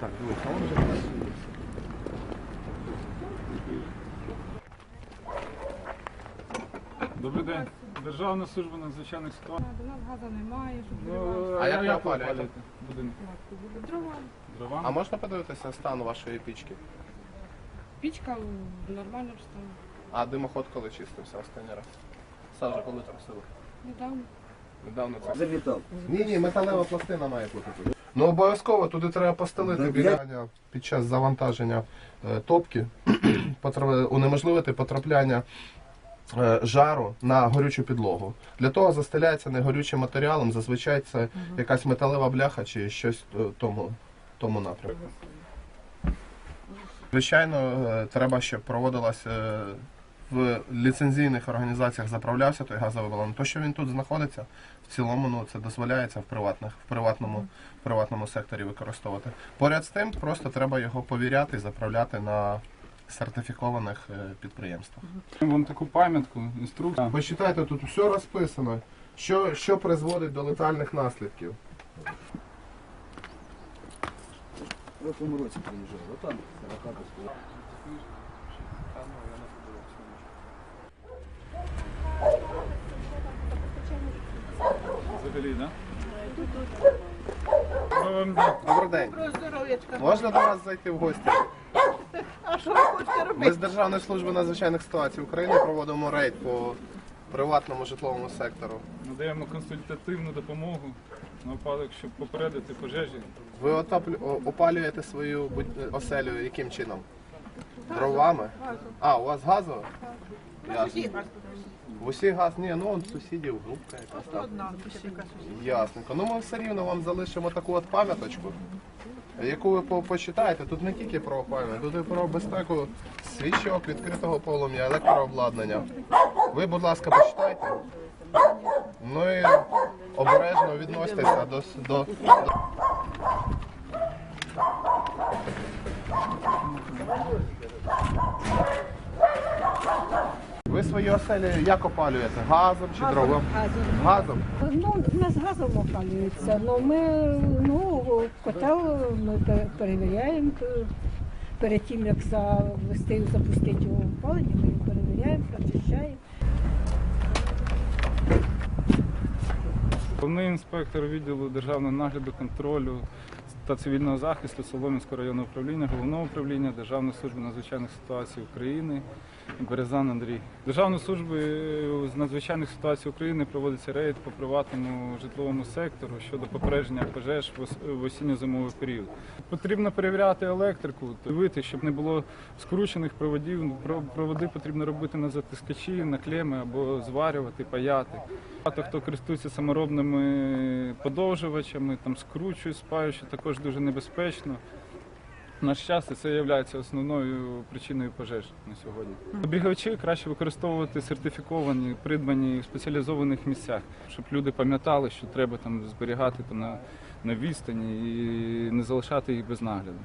Так, дивись, а он вже Добрий день. Державна служба надзвичайних ситуацій. До нас газу немає, щоб Ну, А як ви опалюєте? будинок? дрова. Дрова? А можна подивитися стан вашої пічки? Пічка в нормальному стані. А димоход коли чистився останній раз? Сажа, коли трусили? Недавно. Недавно це. Завітав. Ні, ні, металева пластина має бути тут. Ну обов'язково туди треба постелити Да, біля під час завантаження е, топки, потра- унеможливити потрапляння е, жару на горючу підлогу. Для того застеляється не горючим матеріалом, зазвичай це якась металева бляха чи щось е, тому, тому напрямку. Звичайно, е, треба, щоб проводилась е, в ліцензійних організаціях заправлявся той газовий балон. То, що він тут знаходиться, в цілому ну, це дозволяється в приватних, в приватному, в приватному секторі використовувати. Поряд з тим, просто треба його повіряти і заправляти на сертифікованих е, підприємствах. Вам таку пам'ятку, інструкцію. Почитайте, тут все розписано, що, що призводить до летальних наслідків. В прошлому році приїжджав, отам раката стоїть. Взагалі. Да? Добрий день. Здоров'ячка. Можна до вас зайти в гості? А що ви хочете Ми робити? з Державної служби надзвичайних ситуацій України проводимо рейд по приватному житловому сектору. надаємо консультативну допомогу на випадок, щоб попередити пожежі. Ви отоплю- о- опалюєте свою будь- оселю яким чином? Дровами? А, у вас газово? Ясно. В усіх газ? Ні, ну он сусідів групка якась там. Ясненько. Ну ми все рівно вам залишимо таку от пам'яточку, яку ви по- почитаєте. Тут не тільки про опалювання, тут і про безпеку свічок, відкритого полум'я, електрообладнання. Ви, будь ласка, почитайте. Ну і обережно відносьтеся до, с- до, до... Ви свої оселі як опалюєте? Газом чи дровом? Газом. Газом. Ну, в нас газом опалюється, але ми ну, котел ми пе- перевіряємо е, перед тим, як завести, запустити його в опалення, ми його перевіряємо, прочищаємо. Головний інспектор відділу державного нагляду контролю та цивільного захисту Солом'янського районного управління, головного управління Державної служби надзвичайних ситуацій України Березан Андрій. Державною службою з надзвичайних ситуацій України проводиться рейд по приватному житловому сектору щодо попередження пожеж в осінньо-зимовий період. Потрібно перевіряти електрику, дивити, щоб не було скручених проводів. Проводи потрібно робити на затискачі, на клеми або зварювати, паяти. Багато хто користується саморобними подовжувачами, там скручують, спають, також дуже небезпечно. На щастя, це є основною причиною пожеж на сьогодні. Обігачі краще використовувати сертифіковані, придбані в спеціалізованих місцях, щоб люди пам'ятали, що треба там зберігати там на, на відстані і не залишати їх без нагляду.